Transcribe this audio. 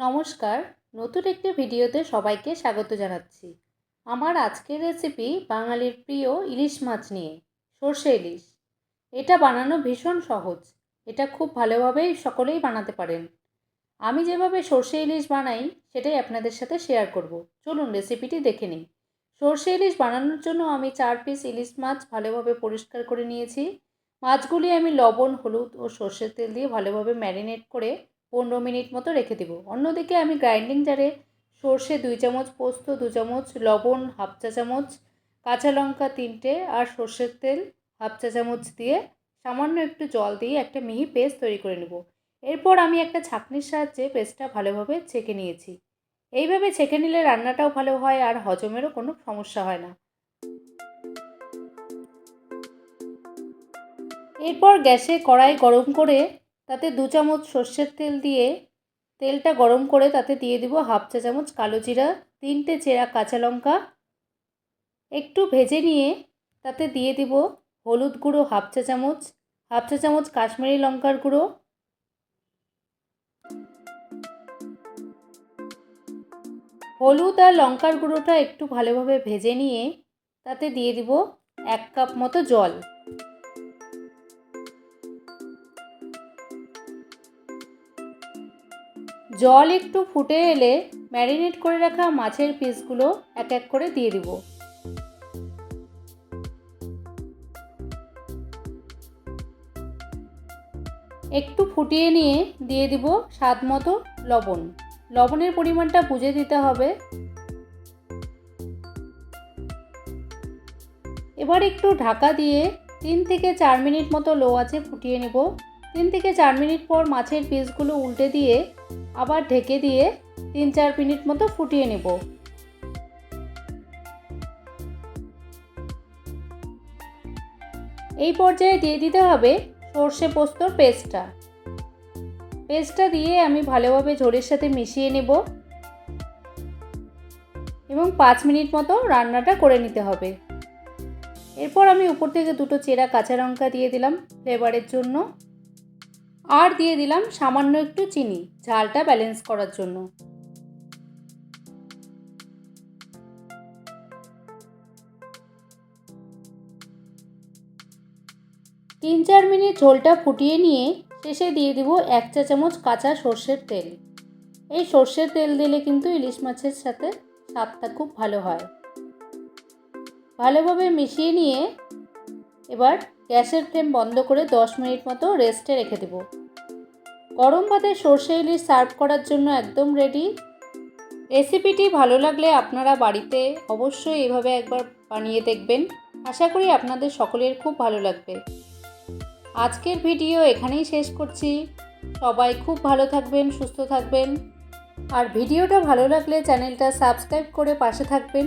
নমস্কার। নতুন একটি ভিডিওতে সবাইকে স্বাগত জানাচ্ছি। আমার আজকের রেসিপি বাঙালির প্রিয় ইলিশ মাছ নিয়ে, সর্ষে ইলিশ। এটা বানানো ভীষণ সহজ। এটা খুব ভালোভাবেই সকলেই বানাতে পারেন। আমি যেভাবে সর্ষে ইলিশ বানাই, সেটাই আপনাদের সাথে শেয়ার করব। চলুন রেসিপিটি দেখে নিই। সর্ষে ইলিশ বানানোর জন্য আমি চার পিস ইলিশ মাছ ভালোভাবে পরিষ্কার করে নিয়েছি। মাছগুলি আমি লবণ, হলুদ ও সর্ষের তেল দিয়ে ভালোভাবে ম্যারিনেট করে পনেরো মিনিট মতো রেখে দেবো। অন্যদিকে আমি গ্রাইন্ডিং জারে সর্ষে দুই চামচ পোস্ত, দু চামচ লবণ, হাফ চা চামচ, কাঁচা লঙ্কা তিনটে আর সর্ষের তেল হাফ চা চামচ দিয়ে সামান্য একটু জল দিয়ে একটা মিহি পেস্ট তৈরি করে নেব। এরপর আমি একটা ছাঁকনির সাহায্যে পেস্টটা ভালোভাবে ছেঁকে নিয়েছি। এইভাবে ছেঁকে নিলে রান্নাটাও ভালো হয় আর হজমেরও কোনো সমস্যা হয় না। এরপর গ্যাসে কড়াই গরম করে তাতে দু চামচ সর্ষের তেল দিয়ে তেলটা গরম করে তাতে দিয়ে দিব হাফ চা চামচ কালো জিরা, তিনটে চেরা কাঁচা লঙ্কা। একটু ভেজে নিয়ে তাতে দিয়ে দিব হলুদ গুঁড়ো হাফ চা চামচ, হাফ চা চামচ কাশ্মীরি লঙ্কার গুঁড়ো। হলুদ আর লঙ্কার গুঁড়োটা একটু ভালোভাবে ভেজে নিয়ে তাতে দিয়ে দিব এক কাপ মতো জল। জল একটু ফুটে এলে ম্যারিনেট করে রাখা মাছের পিসগুলো এক এক করে দিয়ে দিব। একটু ফুটিয়ে নিয়ে দিয়ে দিব স্বাদ মতো লবণ। লবণের পরিমাণটা বুঝে দিতে হবে। এবার একটু ঢাকা দিয়ে তিন থেকে চার মিনিট মতো লো আছে ফুটিয়ে নেব। তিন থেকে চার মিনিট পর মাছের পিসগুলো উল্টে দিয়ে আবার ঢেকে দিয়ে তিন চার মিনিট মতো ফুটিয়ে নেব। এই পর্যায়ে দিয়ে দিতে হবে সর্ষে পোস্তর পেস্টটা। পেস্টটা দিয়ে আমি ভালোভাবে ঝোলের সাথে মিশিয়ে নেব এবং পাঁচ মিনিট মতো রান্নাটা করে নিতে হবে। এরপর আমি উপর থেকে দুটো চেরা কাঁচা লঙ্কা দিয়ে দিলাম ফ্লেভারের জন্য। আর দিয়ে দিলাম সামান্য একটু চিনি, ঝালটা ব্যালেন্স করার জন্য। তিন চার মিনিট ঝোলটা ফুটিয়ে নিয়ে শেষে দিয়ে দিব এক চা চামচ কাঁচা সর্ষের তেল। এই সর্ষের তেল দিলে কিন্তু ইলিশ মাছের সাথে স্বাদটা খুব ভালো হয়। ভালোভাবে মিশিয়ে নিয়ে এবার গ্যাসের ফ্লেম বন্ধ করে দশ মিনিট মতো রেস্টে রেখে দেব। গরম ভাতে সর্ষে ইলিশ সার্ভ করার জন্য একদম রেডি রেসিপিটি ভালো লাগলে আপনারা বাড়িতে অবশ্যই এভাবে একবার বানিয়ে দেখবেন। আশা করি আপনাদের সকলের খুব ভালো লাগবে। আজকের ভিডিও এখানেই শেষ করছি। সবাই খুব ভালো থাকবেন, সুস্থ থাকবেন। আর ভিডিওটা ভালো লাগলে চ্যানেলটা সাবস্ক্রাইব করে পাশে থাকবেন।